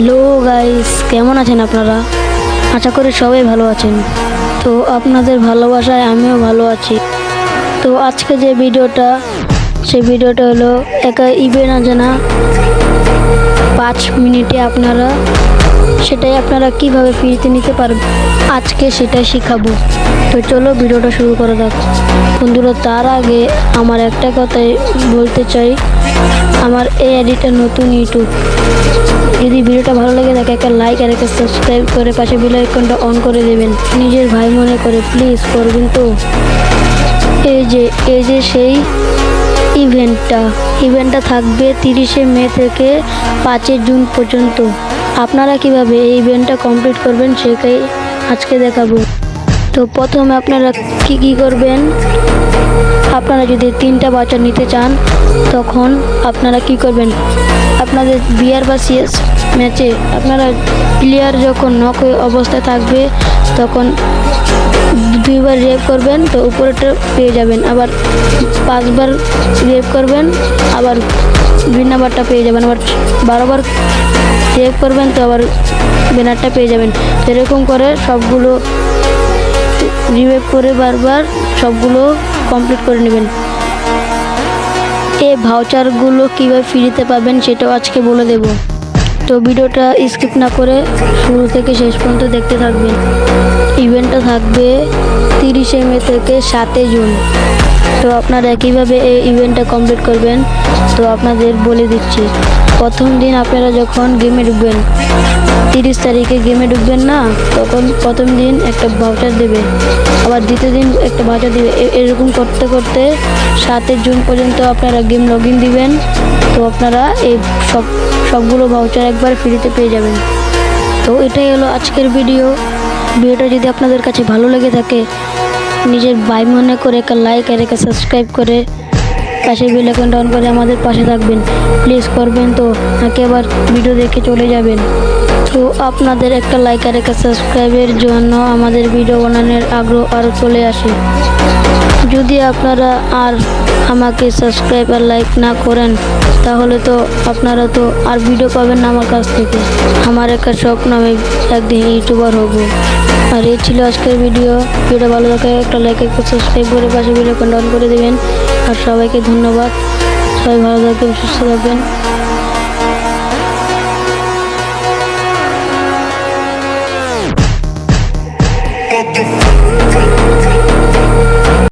Hello guys কেমন আছেন আপনারা? আশা করি সবাই ভালো আছেন। তো আপনাদের ভালোবাসায় আমিও ভালো আছি। তো আজকে যে ভিডিওটা, সেই ভিডিওটা হলো একা ইবে না না পাঁচ মিনিটে আপনারা সেটাই আপনারা কীভাবে ফ্রিতে নিতে পারবেন? আজকে সেটাই শেখাবো। তো চলো ভিডিওটা শুরু করা যাক। বন্ধুরা, তার আগে আমার একটা কথাই বলতে চাই। আমার এই আইডিটা নতুন ইউটিউব। যদি ভিডিওটা ভালো লাগে থাকে একটা লাইক আর একটা সাবস্ক্রাইব করে পাশে বেল আইকনটা অন করে দেবেন। নিজের ভাই মনে করে প্লিজ করবেন তো? এই যে এই যে সেই ইভেন্টটা ইভেন্টটা থাকবে তিরিশে মে থেকে পাঁচই জুন পর্যন্ত। আপনারা কীভাবে এই ইভেন্টটা কমপ্লিট করবেন সেটাই আজকে দেখাবো। তো প্রথমে আপনারা কি কি করবেন? আপনারা যদি তিনটা বাচ্চা নিতে চান, তখন আপনারা কি করবেন? আপনাদের বিয়ার বা সিএস ম্যাচে আপনারা প্লেয়ার যখন নক অবস্থায় থাকবে, তখন দুইবার রেপ করবেন, তো উপরেটা পেয়ে যাবেন। আবার পাঁচবার রেপ করবেন, আবার দুই নাম্বারটা পেয়ে যাবেন। আবার বারোবার রেপ করবেন, তো আবার ব্যানারটা পেয়ে যাবেন। এরকম করে সবগুলো রিভাইভ করে বারবার সবগুলো কমপ্লিট করে নেবেন। এই ভাউচারগুলো কীভাবে ফ্রিতে পাবেন সেটাও আজকে বলে দেব। তো ভিডিওটা স্কিপ না করে শুরু থেকে শেষ পর্যন্ত দেখতে থাকবেন। ইভেন্টটা থাকবে তিরিশে মে থেকে সাতই জুন। তো আপনারা কীভাবে এই ইভেন্টটা কমপ্লিট করবেন? তো আপনাদের বলে দিচ্ছি। প্রথম দিন আপনারা যখন গেমে ঢুকবেন, তিরিশ তারিখে গেমে ঢুকবেন না, তখন প্রথম দিন একটা ভাউচার দেবে। আবার দ্বিতীয় দিন একটা ভাউচার দেবে। এরকম করতে করতে সাতই জুন পর্যন্ত আপনারা গেম লগ ইন দিবেন। তো আপনারা এই সব সবগুলো ভাউচার একবার ফ্রিতে পেয়ে যাবেন। তো এটাই হলো আজকের ভিডিও ভিডিওটা যদি আপনাদের কাছে ভালো লেগে থাকে, নিজের ভাই মনে করে একটা লাইক আর একটা সাবস্ক্রাইব করে পাশে বেল আইকনটা অন করে আমাদের পাশে থাকবেন। প্লিজ করবেন তো, নাকি আবার ভিডিও দেখে চলে যাবেন। তো আপনাদের একটা লাইক আর একটা সাবস্ক্রাইবের জন্য আমাদের ভিডিও বানানোর আগ্রহ আরও চলে আসে। যদি আপনারা আর আমাকে সাবস্ক্রাইব আর লাইক না করেন, তাহলে তো আপনারা তো আর ভিডিও পাবেন না আমার কাছ থেকে। আমার একটা স্বপ্ন আমি একদিন ইউটিউবার হব। আর এই ছিল আজকের ভিডিও। ভিডিও ভালো লাগে, একটা লাইক একটা সাবস্ক্রাইব করে পাশে ভিডিও কন্ট্রোল করে দেবেন। আর সবাইকে ধন্যবাদ। সবাই ভালো থাকবেন, সুস্থ থাকবেন।